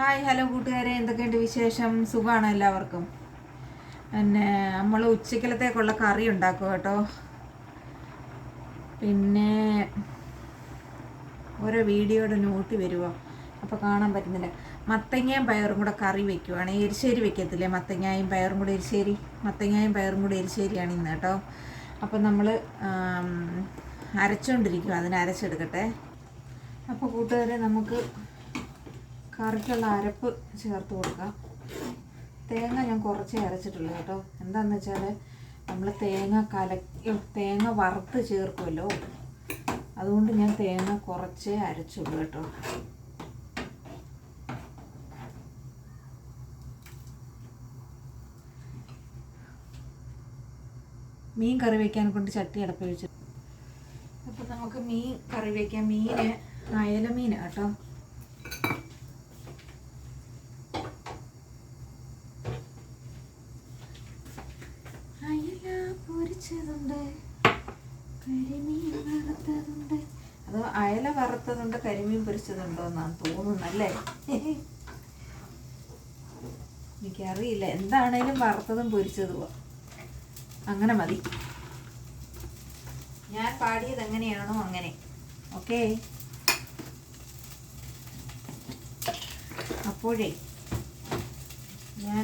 Hi hello കൂട്ടുകാരെ. എന്തൊക്കെയുണ്ട് വിശേഷം? സുഖമാണ് എല്ലാവർക്കും? പിന്നെ നമ്മൾ ഉച്ചക്കലത്തേക്കുള്ള കറി ഉണ്ടാക്കും കേട്ടോ. പിന്നെ ഓരോ വീഡിയോയുടെ നോട്ടി വരുമോ അപ്പോൾ കാണാൻ പറ്റുന്നില്ല. മത്തങ്ങയും പയറും കൂടെ കറി വെക്കുവാണ്. എരിശ്ശേരി വെക്കത്തില്ലേ? മത്തങ്ങായും പയറും കൂടെ എരിശ്ശേരി? മത്തങ്ങായും പയറും കൂടെ എരിശ്ശേരിയാണ് ഇന്ന് കേട്ടോ. അപ്പം നമ്മൾ അരച്ചുകൊണ്ടിരിക്കും അതിന് അരച്ചെടുക്കട്ടെ. അപ്പോൾ കൂട്ടുകാരെ നമുക്ക് കറിക്കുള്ള അരപ്പ് ചേർത്ത് കൊടുക്കാം. തേങ്ങ ഞാൻ കുറച്ചേ അരച്ചിട്ടുള്ളൂ കേട്ടോ. എന്താണെന്ന് വെച്ചാൽ നമ്മൾ തേങ്ങ കല തേങ്ങ വറുത്ത് ചേർക്കുമല്ലോ അതുകൊണ്ട് ഞാൻ തേങ്ങ കുറച്ചേ അരച്ചുള്ളൂ കേട്ടോ. മീൻ കറി വയ്ക്കാൻ കൊണ്ട് ചട്ടി അടപ്പ് വെച്ചു അപ്പം നമുക്ക് മീൻ കറി വയ്ക്കാം മീന് അയല മീൻ കേട്ടോ അയല പൊരിച്ചതുണ്ട് കരിമീൻ വറുത്തതുണ്ട് അതോ അയല വറുത്തതുണ്ട് കരിമീൻ പൊരിച്ചതുണ്ടോ എന്നാണ് തോന്നുന്നല്ലേ എനിക്കറിയില്ല. എന്താണേലും വറുത്തതും പൊരിച്ചതും. അങ്ങനെ മതി. ഞാൻ പാടിയത് എങ്ങനെയാണോ അങ്ങനെ. ഓക്കേ? അപ്പോഴേ ഞാൻ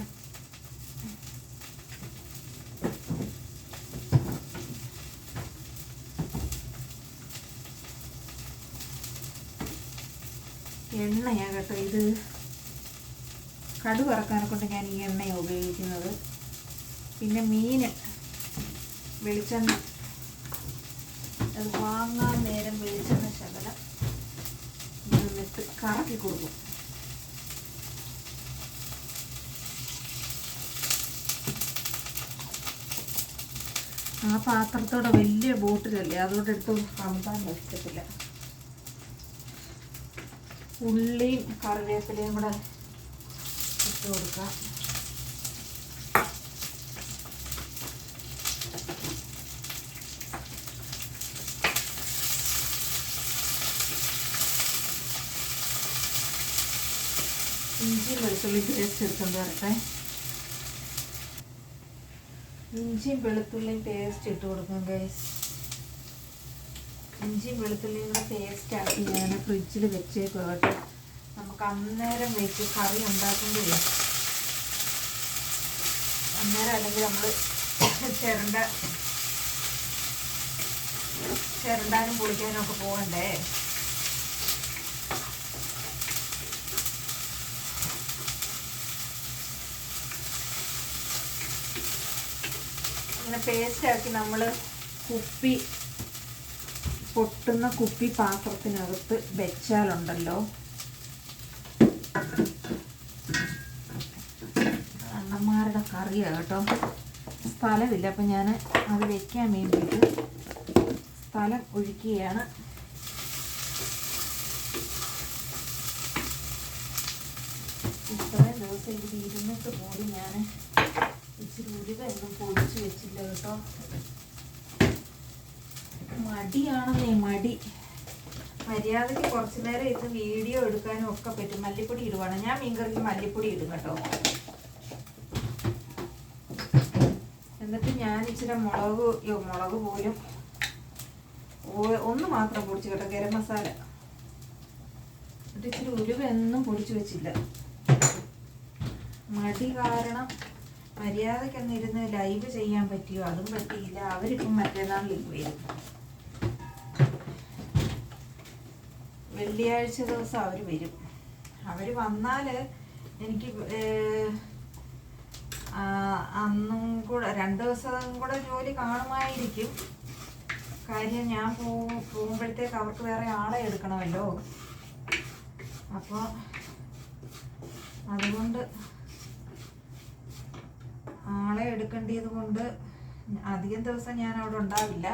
എണ്ണയാ കേട്ടോ ഇത് കടു വറക്കാനെ കൊണ്ട് ഞാൻ ഈ എണ്ണയാണ് ഉപയോഗിക്കുന്നത്. പിന്നെ മീൻ വെളിച്ചെണ്ണ. അത് വാങ്ങാൻ നേരം വെളിച്ചെണ്ണ ശകലം നിന്നിട്ട് കറക്കി കൊടുക്കും. ആ പാത്രത്തോടെ വലിയ ബോട്ടിലല്ലേ? അതുകൊണ്ട് എടുത്ത് കമ്പാൻ വെച്ചിട്ടില്ല ഉള്ളിയും കറിവേപ്പിലയും കൂടെ ഇട്ട് കൊടുക്കാം ഇഞ്ചി വെളുത്തുള്ളി പേസ്റ്റ് എടുത്തുകൊണ്ട് വരട്ടെ. ഇഞ്ചിയും വെളുത്തുള്ളിയും പേസ്റ്റ് ഇട്ട് കൊടുക്കാം ഗൈസ് ഇഞ്ചിയും വെളുത്തുള്ളിയും കൂടെ പേസ്റ്റ് ഞാൻ ഫ്രിഡ്ജിൽ വെച്ചേക്കും നമുക്ക് അന്നേരം വെച്ച് കറി ഉണ്ടാക്കുമ്പോഴേ അന്നേരം അല്ലെങ്കിൽ നമ്മൾ ചിരണ്ട ചിരണ്ടാനും പൊളിക്കാനും ഒക്കെ പോകണ്ടേ ഇങ്ങനെ പേസ്റ്റാക്കി നമ്മൾ കുപ്പി പൊട്ടുന്ന കുപ്പി പാത്രത്തിനകത്ത് വെച്ചാലുണ്ടല്ലോ. അണ്ണന്മാരുടെ കറിയാണ് കേട്ടോ. സ്ഥലമില്ല അപ്പം ഞാൻ അത് വെക്കാൻ വേണ്ടിയിട്ട് സ്ഥലം ഒഴിക്കുകയാണ്. ഇത്രയും ദിവസം ഇരുന്നിട്ട് പോലും ഞാൻ ഇച്ചിരി ഉരുക ഒന്നും പൊടിച്ച് വെച്ചില്ല കേട്ടോ. മടിയാണെന്നേ മടി. മര്യാദയ്ക്ക് കുറച്ചു നേരം ഇത് വീഡിയോ എടുക്കാനും ഒക്കെ പറ്റും. മല്ലിപ്പൊടി ഇടുവാണ്. ഞാൻ മീൻകറിക്ക് മല്ലിപ്പൊടി ഇടും കേട്ടോ. എന്നിട്ട് ഞാൻ ഇച്ചിരി മുളക് യോ മുളക് പോലും ഒന്ന് മാത്രം പൊടിച്ചു കേട്ടോ ഗരം മസാല. എന്നിട്ട് ഇച്ചിരി ഉരുവ എന്നും പൊടിച്ചു വെച്ചില്ല. മടി കാരണം മര്യാദയ്ക്ക് ഇരുന്ന് ലൈവ് ചെയ്യാൻ പറ്റിയോ? അതും പറ്റിയില്ല. അവരിപ്പം മറ്റേനാളിലേക്ക് വരും. വെള്ളിയാഴ്ച ദിവസം അവർ വരും. അവർ വന്നാൽ എനിക്ക് അന്നും കൂടെ രണ്ട് ദിവസം കൂടെ ജോലി കാണുമായിരിക്കും. കാര്യം ഞാൻ പോകും പോകുമ്പോഴത്തേക്ക് അവർക്ക് വേറെ ആളെ എടുക്കണമല്ലോ. അപ്പോൾ അതുകൊണ്ട് ആളെ എടുക്കേണ്ടത് കൊണ്ട് അധികം ദിവസം ഞാൻ അവിടെ ഉണ്ടാവില്ല.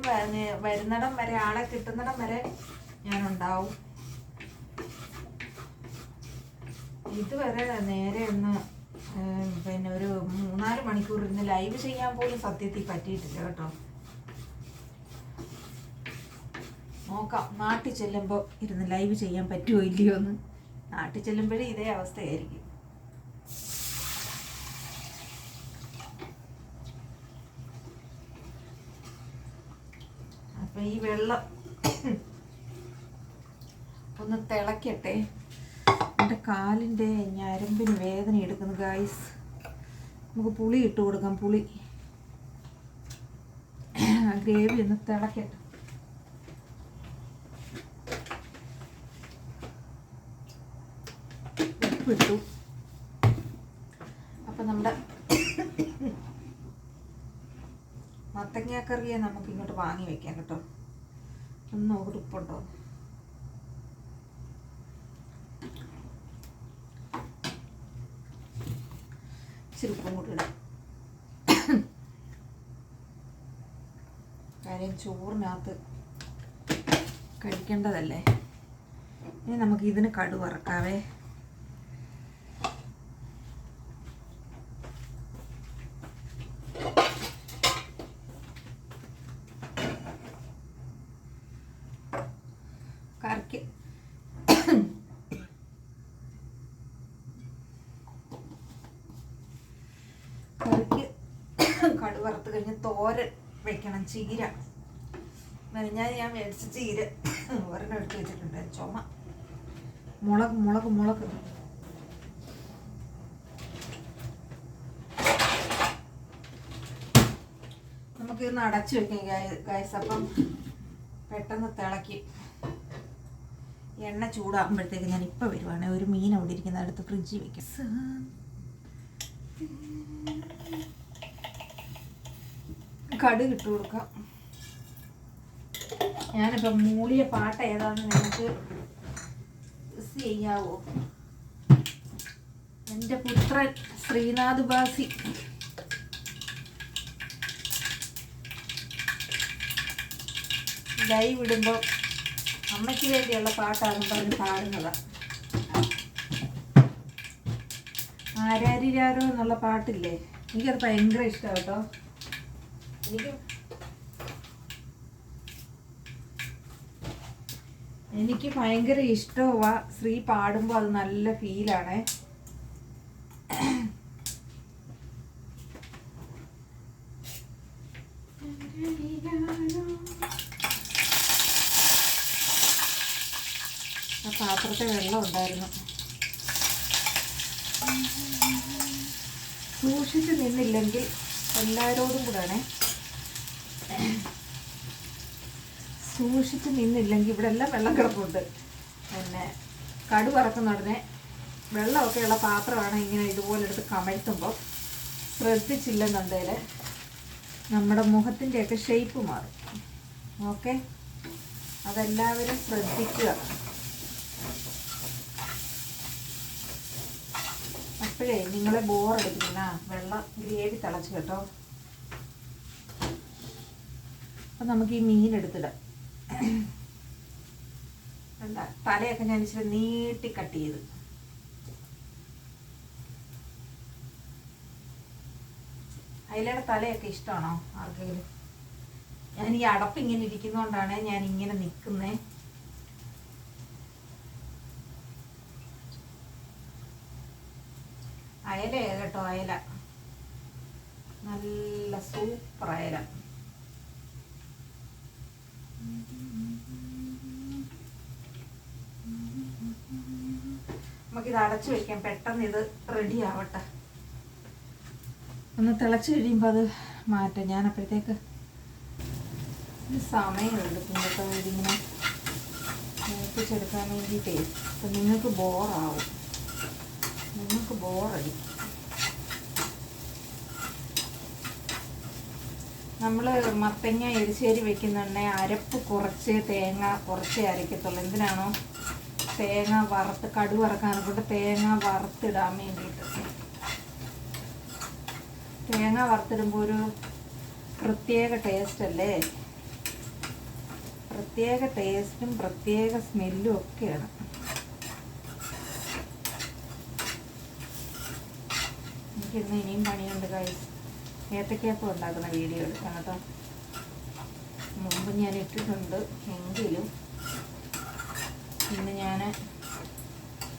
വ- വരുന്നിടം വരെ ആളെ കിട്ടുന്നിടം വരെ ഞാൻ ഉണ്ടാവും ഇതുവരെ നേരെ ഒന്ന് പിന്നെ ഒരു മൂന്നാൽ മണിക്കൂർ ഇരുന്ന് ലൈവ് ചെയ്യാൻ പോലും സത്യത്തിൽ പറ്റിയിട്ടില്ല കേട്ടോ. നോക്കാം നാട്ടിൽ ചെല്ലുമ്പോൾ ഇരുന്ന് ലൈവ് ചെയ്യാൻ പറ്റുമോ ഇല്ലയോ എന്ന്. നാട്ടിൽ ചെല്ലുമ്പോഴേ ഇതേ അവസ്ഥയായിരിക്കും. അപ്പം ഈ വെള്ളം ഒന്ന് തിളക്കട്ടെ. എന്റെ കാലിന്റെ ഞരമ്പിന് വേദന എടുക്കുന്നു ഗായ്സ് നമുക്ക് പുളി ഇട്ട് കൊടുക്കാം പുളി. ഗ്രേവി ഒന്ന് തിളക്കട്ടെ. ഉപ്പിട്ടു അപ്പം നമ്മുടെ മത്തങ്ങാക്കറിയെ നമുക്ക് ഇങ്ങോട്ട് വാങ്ങി വെക്കാം കേട്ടോ. ഒന്ന് ഉടുപ്പുണ്ടോ ചെറുപ്പം കൂടി കാര്യം ചോറിനകത്ത് കഴിക്കേണ്ടതല്ലേ? ഇനി നമുക്ക് ഇതിന് കടു വറക്കാവേ കറിക്ക് കറിക്ക് കടു വറുത്ത് കഴിഞ്ഞ് തോരൻ വെക്കണം ചീര. മെനഞ്ഞാൽ ഞാൻ മേടിച്ച ചീര. ഒരെണ്ണം എടുത്ത് വെച്ചിട്ടുണ്ട്. ചുമ. മുളക് മുളക് മുളക്. നമുക്ക് ഇന്ന് അടച്ചു വെക്കാം ഗൈസ് അപ്പം പെട്ടെന്ന് തിളക്കി എണ്ണ ചൂടാകുമ്പോഴത്തേക്ക് ഞാൻ ഇപ്പം വരുവാണ്. ഒരു മീൻ അവിടെ ഇരിക്കുന്ന അടുത്ത് ഫ്രിഡ്ജിൽ വെക്കാം. കടുക് ഇട്ട് കൊടുക്കാം. ഞാനിപ്പം മൂളിയ പാട്ട് ഏതാണെന്ന് നിങ്ങൾക്ക് ചെയ്യാവോ? എന്റെ പുത്രൻ ശ്രീനാഥ് ബാസി. ലൈവ് ഇടുമ്പോൾ അമ്മയ്ക്ക് വേണ്ടിയുള്ള പാട്ടാണ് പറഞ്ഞ് പാടുന്നത്. ആരാരിരാരോ എന്നുള്ള പാട്ടില്ലേ? എനിക്കത് ഭയങ്കര ഇഷ്ടമാണ് കേട്ടോ. എനിക്ക് എനിക്ക് ഭയങ്കര ഇഷ്ടമാ ശ്രീ പാടുമ്പോൾ അത് നല്ല ഫീലാണ്. ആ പാത്രത്തെ വെള്ളം ഉണ്ടായിരുന്നു. സൂക്ഷിച്ച് നിന്നില്ലെങ്കിൽ എല്ലാവരോടും കൂടെയാണേ സൂക്ഷിച്ച് നിന്നില്ലെങ്കിൽ ഇവിടെ എല്ലാം വെള്ളം കിടപ്പുണ്ട്. പിന്നെ കടു പറക്കുന്ന ഉടനെ വെള്ളമൊക്കെയുള്ള പാത്രമാണ് ഇങ്ങനെ ഇതുപോലെ എടുത്ത് കമഴ്ത്തുമ്പോൾ ശ്രദ്ധിച്ചില്ലെന്നുണ്ടെങ്കിൽ നമ്മുടെ മുഖത്തിന്റെയൊക്കെ ഷേപ്പ് മാറും. ഓക്കെ അതെല്ലാവരും ശ്രദ്ധിക്കുക. അപ്പോഴേ നിങ്ങളെ ബോറടിക്കുന്ന വെള്ളം ഗ്രേവി തിളച്ച് കേട്ടോ. അപ്പം നമുക്ക് ഈ മീൻ എടുത്തിടാം. എന്താ തലയൊക്കെ ഞാൻ ഇച്ചിരി നീട്ടി കട്ട് ചെയ്ത്. അയിലയുടെ തലയൊക്കെ ഇഷ്ടമാണോ ആർക്കെങ്കിലും? ഞാൻ ഈ അടപ്പ് ഇങ്ങനെ ഇരിക്കുന്നോണ്ടാണ് ഞാൻ ഇങ്ങനെ നിൽക്കുന്നേ അയല കേട്ടോ? അയല. നല്ല സൂപ്പർ അയല. നമുക്കിത് അടച്ചു വെക്കാം. പെട്ടെന്ന് ഇത് റെഡി ആവട്ടെ. ഒന്ന് തിളച്ച് കഴിയുമ്പോൾ അത് മാറ്റാം. ഞാൻ അപ്പോഴത്തേക്ക് സമയമുണ്ട്. കേട്ടോ ഇതിങ്ങനെ മൂപ്പിച്ചെടുക്കാൻ വേണ്ടിയിട്ടേ. അപ്പം നിങ്ങൾക്ക് ബോറാവും നിങ്ങൾക്ക് ബോറടി നമ്മൾ മത്തങ്ങ എരിശ്ശേരി വെക്കുന്നുണ്ടെ അരപ്പ് കുറച്ച് തേങ്ങ കുറച്ചേ അരയ്ക്കത്തുള്ളൂ എന്തിനാണോ? തേങ്ങ വറുത്ത് കടു വറക്കാനെ കൊണ്ട് തേങ്ങ വറുത്തിടാൻ വേണ്ടിയിട്ട്. തേങ്ങ വറുത്തിടുമ്പോൾ ഒരു പ്രത്യേക ടേസ്റ്റ് അല്ലേ? പ്രത്യേക ടേസ്റ്റും പ്രത്യേക സ്മെല്ലും ഒക്കെയാണ്. എനിക്കിന്ന് ഇനിയും പണിയുണ്ട് കൈ ഏത്തക്കയപ്പം ഉണ്ടാക്കുന്ന വീഡിയോ എടുക്കാം കേട്ടോ. മുമ്പ് ഞാൻ ഇട്ടിട്ടുണ്ട് എങ്കിലും ഇന്ന് ഞാൻ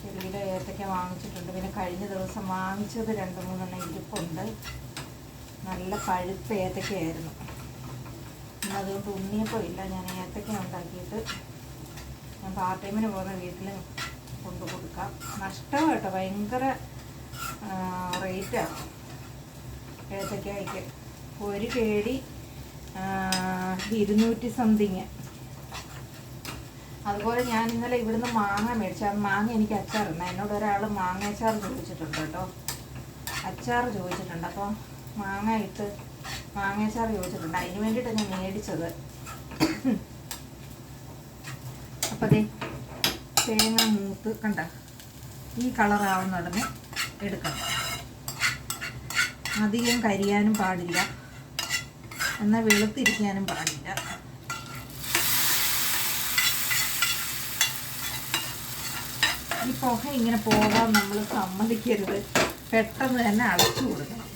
ഒരു കിലോ ഏത്തക്ക വാങ്ങിച്ചിട്ടുണ്ട്. പിന്നെ കഴിഞ്ഞ ദിവസം വാങ്ങിച്ചത് രണ്ട് മൂന്നെണ്ണം ഇരിപ്പുണ്ട്. നല്ല പഴുത്ത ഏത്തക്കയായിരുന്നു ഇന്ന് അതുകൊണ്ട് ഉണ്ണിയപ്പം ഇല്ല. ഞാൻ ഏത്തക്ക ഉണ്ടാക്കിയിട്ട് ഞാൻ പാർട്ട് ടൈമിന് പോകുന്ന വീട്ടിൽ കൊണ്ടു കൊടുക്കാം. നഷ്ടം ഭയങ്കര റേറ്റാണ് ഏത്തക്കായ്ക്ക് ഒരു കേടി ഇരുന്നൂറ്റി സംതിങ്. അതുപോലെ ഞാൻ ഇന്നലെ ഇവിടുന്ന് മാങ്ങ മേടിച്ചു. ആ മാങ്ങ എനിക്ക് അച്ചാറുണ്ട് എന്നോട് ഒരാൾ മാങ്ങ അച്ചാർ ചോദിച്ചിട്ടുണ്ട് കേട്ടോ. അച്ചാർ ചോദിച്ചിട്ടുണ്ട്. അപ്പോൾ മാങ്ങ ഇട്ട് മാങ്ങ അച്ചാർ ചോദിച്ചിട്ടുണ്ട്. അതിന് വേണ്ടിയിട്ടാണ് ഞാൻ മേടിച്ചത്. അപ്പോൾ ദേ തേങ്ങ മൂത്ത് കണ്ട? ഈ കളറാവുന്ന ഉടനെ എടുക്കണം അധികം കരിയാനും പാടില്ല. എന്നാൽ വെളുത്തിരിക്കാനും പാടില്ല. ഈ പുക ഇങ്ങനെ പോകാൻ നമ്മൾ സമ്മതിക്കരുത്. പെട്ടെന്ന് തന്നെ അടച്ചു കൊടുക്കണം.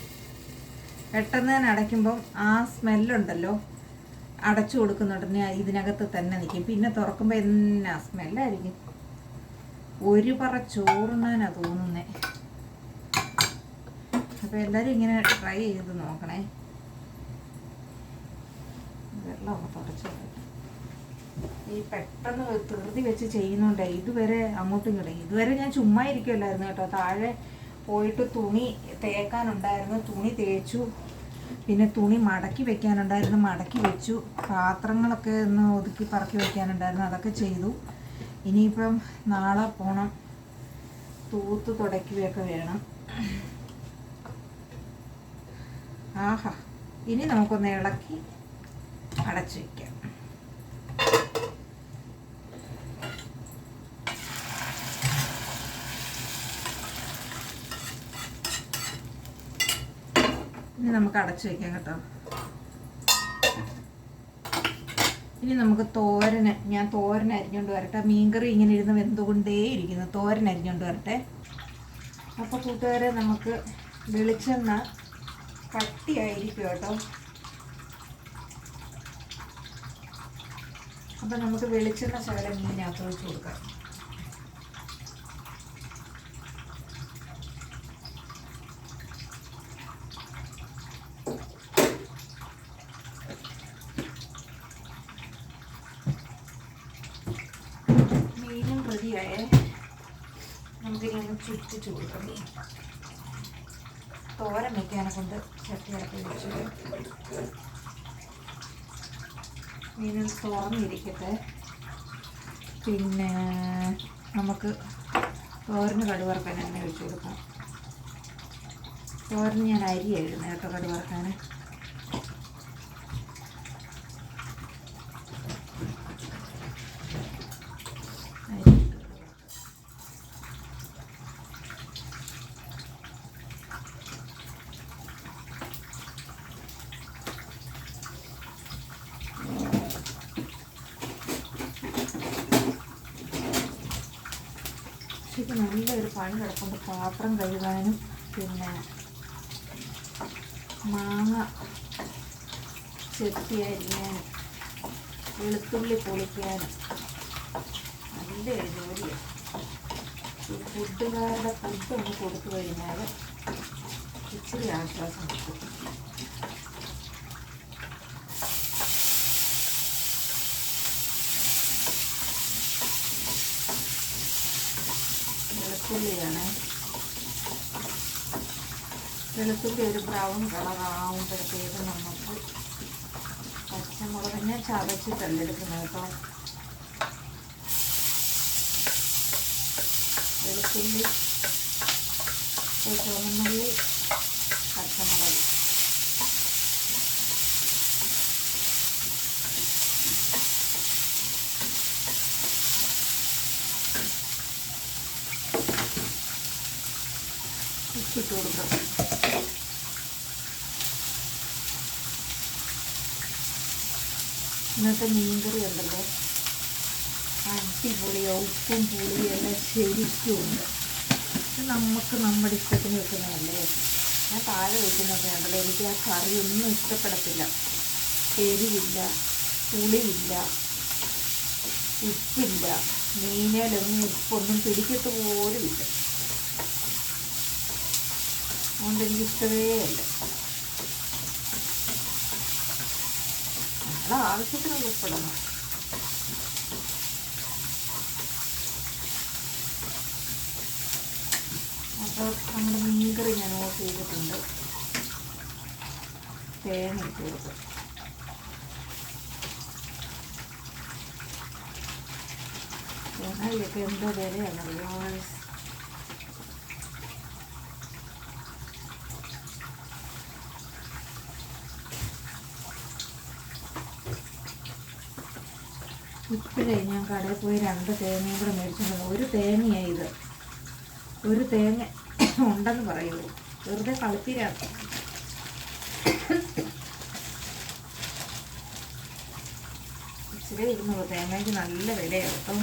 പെട്ടെന്ന് തന്നെ അടയ്ക്കുമ്പം ആ സ്മെല്ലുണ്ടല്ലോ. അടച്ചു കൊടുക്കുന്ന ഉടനെ ഇതിനകത്ത് തന്നെ നിൽക്കും. പിന്നെ തുറക്കുമ്പോൾ എന്നാ സ്മെല്ലായിരിക്കും? ഒരു പറ ചോറുന്നാനാ തോന്നുന്നേ. അപ്പോൾ എല്ലാവരും ഇങ്ങനെ ട്രൈ ചെയ്ത് നോക്കണേ. വെള്ളമൊക്കെ തുടച്ചു ഈ പെട്ടെന്ന് തീർത്തി വെച്ച് ചെയ്യുന്നുണ്ടേ ഇതുവരെ അങ്ങോട്ടും ഇങ്ങോട്ടും ഇതുവരെ ഞാൻ ചുമ്മാ ഇരിക്കുമല്ലായിരുന്നു കേട്ടോ. താഴെ പോയിട്ട് തുണി തേക്കാനുണ്ടായിരുന്നു. തുണി തേച്ചു. പിന്നെ തുണി മടക്കി വെക്കാനുണ്ടായിരുന്നു. മടക്കി വെച്ചു. പാത്രങ്ങളൊക്കെ ഒന്ന് ഒതുക്കി പറക്കി വെക്കാനുണ്ടായിരുന്നു. അതൊക്കെ ചെയ്തു. ഇനിയിപ്പം നാളെ പോണം. തൂത്ത് തുടയ്ക്കുകയൊക്കെ വേണം. ആഹാ. ഇനി നമുക്കൊന്ന് ഇളക്കി അടച്ചു വയ്ക്കാം ഇനി നമുക്ക് അടച്ചു വയ്ക്കാം കേട്ടോ. ഇനി നമുക്ക് തോരന് ഞാൻ തോരൻ അരിഞ്ഞുകൊണ്ട് വരട്ടെ. മീൻകറി ഇങ്ങനെ ഇരുന്ന് വെന്തുകൊണ്ടേ ഇരിക്കുന്നു തോരൻ അരിഞ്ഞുകൊണ്ട് വരട്ടെ. അപ്പോൾ കൂട്ടുകാരെ നമുക്ക് വെളിച്ചെണ്ണ കട്ടിയായിരിക്കും കേട്ടോ. അപ്പം നമുക്ക് വെളിച്ചെണ്ണ ശകലം മീനകത്ത് വെച്ച് കൊടുക്കാം. മീനും റെഡിയായേ. നമുക്കിനി ഒന്ന് ചുറ്റിച്ചു കൊടുക്കാം. മീൻ തോരൻ വെക്കാനെ കൊണ്ട് മീൻ തുറന്നിരിക്കട്ടെ പിന്നെ നമുക്ക് തോരന് കടുവറക്കാൻ എണ്ണ ഒഴിച്ചു കൊടുക്കാം തോരന് ഞാൻ അരി എഴുതുന്നത് കേട്ടോ കടുവറക്കാൻ അരി ഇട്ട് കൊടുക്കാം. ഇത് നല്ലൊരു പണി കിടക്കുമ്പോൾ പാത്രം കഴുകാനും പിന്നെ മാങ്ങ ചെത്തി അരിയാനും വെളുത്തുള്ളി പൊളിക്കാനും നല്ലൊരു ജോലിയാണ് ഈ ഫുഡുകാരുടെ ഫുഡ് ഒന്ന് കൊടുത്തു കഴിഞ്ഞാൽ ഇച്ചിരി ആശ്വാസം കിട്ടും. വെളുത്തുള്ളി ഒരു ബ്രൗൺ കളർ ആവുമ്പോഴത്തേക്ക് നമുക്ക് പച്ചമുളകിനെ ചതച്ചിട്ടല്ല എടുക്കുന്നത് കേട്ടോ. വെളുത്തുള്ളി ചുവന്നുള്ളി പച്ചമുളക്. ഇട്ടിട്ട് കൊടുക്കാം. ഇന്നത്തെ മീൻകറി ഉണ്ടല്ലോ. അടിപൊളിയോ ഉപ്പും പുളിയും എല്ലാം ശരിക്കും ഉണ്ട് നമുക്ക് നമ്മുടെ ഇഷ്ടത്തിന് വെക്കുന്നതല്ലേ? ഞാൻ താഴെ വെക്കുന്നത് ഉണ്ടല്ലോ. എനിക്ക് ആ കറിയൊന്നും ഇഷ്ടപ്പെടത്തില്ല. എരിവില്ല പുളിയില്ല ഉപ്പില്ല മീനിലൊന്നും ഉപ്പൊന്നും പിടിക്കത്ത് പോലുമില്ല അതുകൊണ്ട് എനിക്ക് ഇഷ്ടമേ അല്ല നമ്മൾ ആവശ്യത്തിനുള്ള ഉപ്പിടണം അപ്പോൾ നമ്മുടെ മീൻകറി ഞാൻ ഓഫ് ചെയ്തിട്ടുണ്ട്. തേങ്ങ ഇട്ട് കൊടുക്കും തേങ്ങയിലൊക്കെ എന്തോ ഇപ്പോഴേ ഞാൻ കടയിൽ പോയി രണ്ട് തേങ്ങയും കൂടെ മേടിച്ചിട്ടുണ്ട് ഒരു തേങ്ങയായി ഇത്. ഒരു തേങ്ങ ഉണ്ടെന്ന് പറയുള്ളൂ വെറുതെ കളിപ്പിരാത്ത ഇച്ചിരി ഇരുന്നുള്ളൂ തേങ്ങയ്ക്ക് നല്ല വിലയാണ് കേട്ടോ.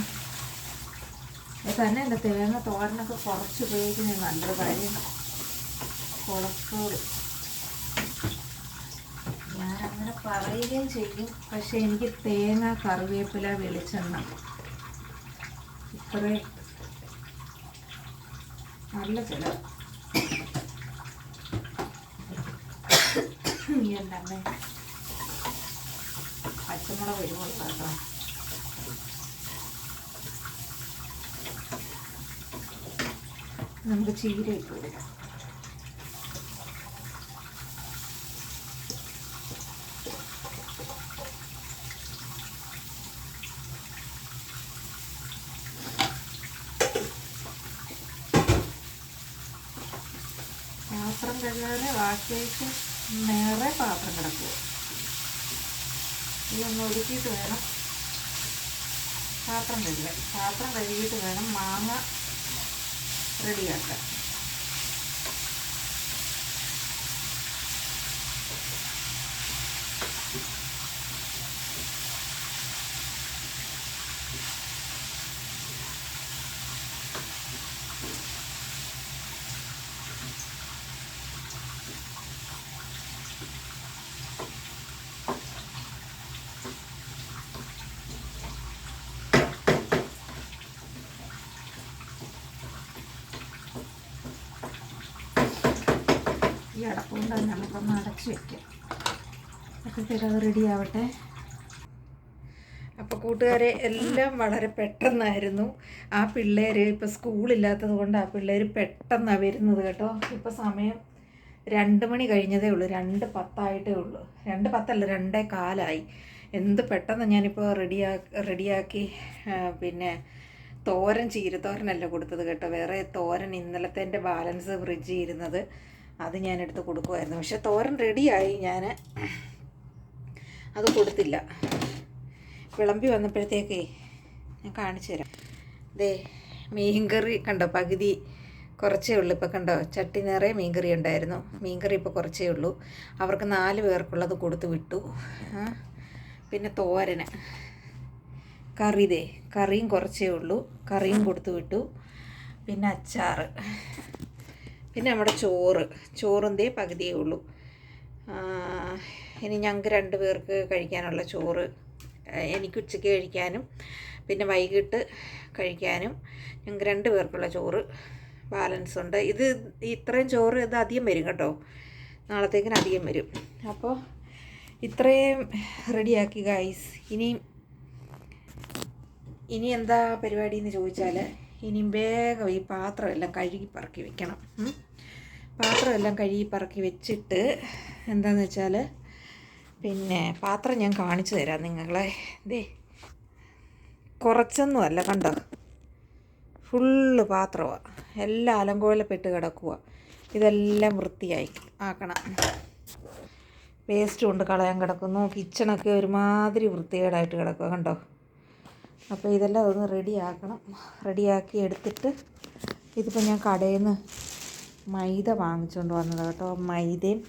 തന്നെ എന്റെ തേങ്ങ തോരനൊക്കെ കുറച്ച് ഉപയോഗിക്കുന്നത് നല്ലൊരു കാര്യം. കൊളസ്ട്രോൾ ഞാൻ അങ്ങനെ പറയുകയും ചെയ്യും. പക്ഷെ എനിക്ക് തേങ്ങ കറിവേപ്പില വെളിച്ചെണ്ണ ഇത്രേ. നല്ല ചില എന്താണ്? പച്ചമുളക് കേട്ടോ നമുക്ക് ചീര ഇട്ട് കൊടുക്കാം പാത്രം കഴുകാതെ ബാക്കിയായിട്ട് നേരെ പാത്രം കിടക്കുക ഒതുക്കിയിട്ട് വേണം. പാത്രം കഴുകാൻ. പാത്രം കഴുകിയിട്ട് വേണം. മാങ്ങ റെഡിയാക്കാൻ ഈ അടപ്പുകൊണ്ട് നമുക്കൊന്ന് അടച്ച് അപ്പോഴത്തേക്ക് അത് റെഡി ആവട്ടെ. അപ്പോൾ കൂട്ടുകാരെ എല്ലാം വളരെ പെട്ടെന്നായിരുന്നു. ആ പിള്ളേർ ഇപ്പോൾ സ്കൂളില്ലാത്തത് കൊണ്ട് ആ പിള്ളേർ പെട്ടെന്നാണ് വരുന്നത് കേട്ടോ. ഇപ്പോൾ സമയം രണ്ട് മണി കഴിഞ്ഞതേ ഉള്ളൂ. രണ്ട് പത്തായിട്ടേ ഉള്ളൂ. രണ്ട് പത്തല്ല രണ്ടേ കാലായി. എന്ത് പെട്ടെന്ന് ഞാനിപ്പോൾ റെഡിയാ റെഡിയാക്കി പിന്നെ തോരൻ ചീരത്തോരനല്ല കൊടുത്തത് കേട്ടോ. വേറെ തോരൻ ഇന്നലത്തെ ബാലൻസ് ഫ്രിഡ്ജ് ഇരുന്നത്. അത് ഞാൻ എടുത്ത് കൊടുക്കുമായിരുന്നു പക്ഷെ തോരൻ റെഡിയായി. ഞാൻ അത് കൊടുത്തില്ല. വിളമ്പി വന്നപ്പോഴത്തേക്കേ ഞാൻ കാണിച്ചു തരാം. ദേ മീൻകറി കണ്ടോ? പകുതി കുറച്ചേ ഉള്ളൂ. ഇപ്പോൾ കണ്ടോ? ചട്ടി നിറയെ മീൻകറി ഉണ്ടായിരുന്നു. മീൻകറി ഇപ്പോൾ കുറച്ചേ ഉള്ളൂ. അവർക്ക് നാല് പേർക്കുള്ളത് കൊടുത്ത് വിട്ടു. പിന്നെ തോരന്. കറി ദേ കറിയും കുറച്ചേ ഉള്ളൂ. കറിയും കൊടുത്തു വിട്ടു. പിന്നെ അച്ചാറ്. പിന്നെ നമ്മുടെ ചോറ്. ചോറിന്റെ പകുതിയേ ഉള്ളൂ. ഇനി ഞങ്ങൾക്ക് രണ്ട് പേർക്ക് കഴിക്കാനുള്ള ചോറ് എനിക്ക് ഉച്ചയ്ക്ക് കഴിക്കാനും പിന്നെ വൈകിട്ട് കഴിക്കാനും ഞങ്ങൾക്ക് രണ്ട് പേർക്കുള്ള ചോറ് ബാലൻസ് ഉണ്ട്. ഇത് ഇത്രയും ചോറ് ഇത് അധികം വരും കേട്ടോ. നാളത്തേക്കിന് അധികം വരും. അപ്പോൾ ഇത്രയും റെഡിയാക്കി ഗൈസ്. ഇനിയും ഇനി എന്താ പരിപാടി എന്ന് ചോദിച്ചാൽ ഇനിയും വേഗം ഈ പാത്രമെല്ലാം കഴുകി പറക്കി വെക്കണം. പാത്രമെല്ലാം കഴുകി പറക്കി വെച്ചിട്ട് എന്താന്ന് വെച്ചാൽ പിന്നെ പാത്രം ഞാൻ കാണിച്ചു തരാം നിങ്ങളെ. ദേ കുറച്ചൊന്നുമല്ല കണ്ടോ? ഫുള്ള് പാത്രമാണ് എല്ലാം അലങ്കോലപ്പെട്ട് കിടക്കുക ഇതെല്ലാം വൃത്തിയായി ആക്കണം. വേസ്റ്റ് കൊണ്ട് കളയാൻ കിടക്കുന്നു. കിച്ചണൊക്കെ ഒരുമാതിരി വൃത്തികേടായിട്ട് കിടക്കുക കണ്ടോ? അപ്പോൾ ഇതെല്ലാം ഒന്ന് റെഡിയാക്കണം. റെഡിയാക്കി എടുത്തിട്ട് ഇതിപ്പോൾ ഞാൻ കടയിൽ നിന്ന് മൈദ വാങ്ങിച്ചുകൊണ്ട് വന്നത് കേട്ടോ. മൈദയും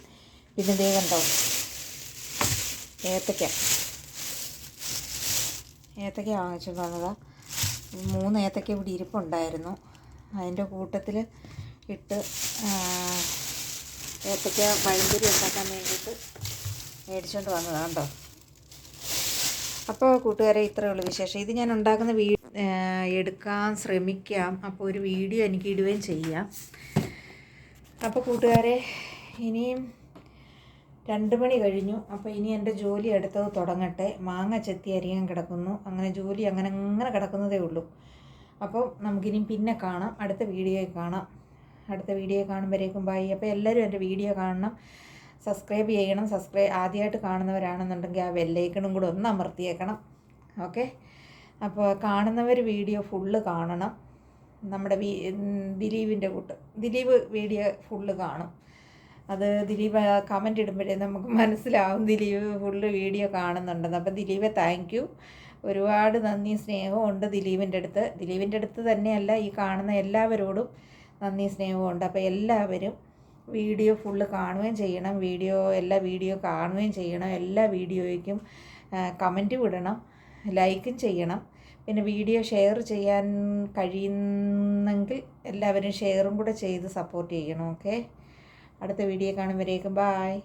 പിന്നെ ദേ കണ്ടോ ഏത്തക്ക. ഏത്തക്ക വാങ്ങിച്ചുകൊണ്ട് വന്നതാണ് മൂന്ന് ഏത്തക്ക ഇവിടെ ഇരിപ്പുണ്ടായിരുന്നു. അതിന്റെ കൂട്ടത്തിൽ ഇട്ട് ഏത്തക്ക പഴംപൊരി ഉണ്ടാക്കാൻ വേണ്ടിയിട്ട് മേടിച്ചുകൊണ്ട് വന്നതാണ് കേട്ടോ അപ്പോൾ കൂട്ടുകാരെ ഇത്രയേ ഉള്ളൂ വിശേഷം. ഇത് ഞാൻ ഉണ്ടാക്കുന്ന വീ എടുക്കാൻ ശ്രമിക്കാം. അപ്പോൾ ഒരു വീഡിയോ എനിക്ക് ഇടുകയും ചെയ്യാം. അപ്പോൾ കൂട്ടുകാരെ ഇനിയും രണ്ട് മണി കഴിഞ്ഞു. അപ്പോൾ ഇനി എന്റെ ജോലി എടുത്തത് തുടങ്ങട്ടെ. മാങ്ങ ചെത്തി അരിയാൻ കിടക്കുന്നു. അങ്ങനെ ജോലി അങ്ങനെ അങ്ങനെ കിടക്കുന്നതേ ഉള്ളൂ. അപ്പോൾ നമുക്കിനി പിന്നെ കാണാം. അടുത്ത വീഡിയോയിൽ കാണാം. അടുത്ത വീഡിയോ കാണുമ്പോഴേക്കും ബൈ അപ്പോൾ എല്ലാവരും എന്റെ വീഡിയോ കാണണം. സബ്സ്ക്രൈബ് ചെയ്യണം സബ്സ്ക്രൈബ് ആദ്യമായിട്ട് കാണുന്നവരാണെന്നുണ്ടെങ്കിൽ ആ ബെല്ലൈക്കണും കൂടെ ഒന്ന് അമർത്തിയേക്കണം. ഓക്കെ അപ്പോൾ കാണുന്നവർ വീഡിയോ ഫുള്ള് കാണണം. നമ്മുടെ ദിലീപിന്റെ കൂട്ട്. ദിലീപ് വീഡിയോ ഫുള്ള് കാണും. അത് ദിലീപ് കമന്റ് ഇടുമ്പോഴേ നമുക്ക് മനസ്സിലാവും ദിലീപ് ഫുള്ള് വീഡിയോ കാണുന്നുണ്ടെന്ന്. അപ്പോൾ ദിലീപെ താങ്ക് യു ഒരുപാട് നന്ദി സ്നേഹമുണ്ട് ദിലീപിന്റെ അടുത്ത്. ദിലീപിന്റെ അടുത്ത് തന്നെയല്ല ഈ കാണുന്ന എല്ലാവരോടും നന്ദി സ്നേഹമുണ്ട് അപ്പോൾ എല്ലാവരും വീഡിയോ ഫുള്ള് കാണുകയും ചെയ്യണം. വീഡിയോ എല്ലാ വീഡിയോ കാണുകയും ചെയ്യണം. എല്ലാ വീഡിയോയ്ക്കും കമന്റ് വിടണം ലൈക്കും ചെയ്യണം. പിന്നെ വീഡിയോ ഷെയർ ചെയ്യാൻ കഴിയുന്നെങ്കിൽ എല്ലാവരും ഷെയറും കൂടെ ചെയ്ത് സപ്പോർട്ട് ചെയ്യണം. ഓക്കെ അടുത്ത വീഡിയോ കാണുമ്പോഴേക്കും ബായ്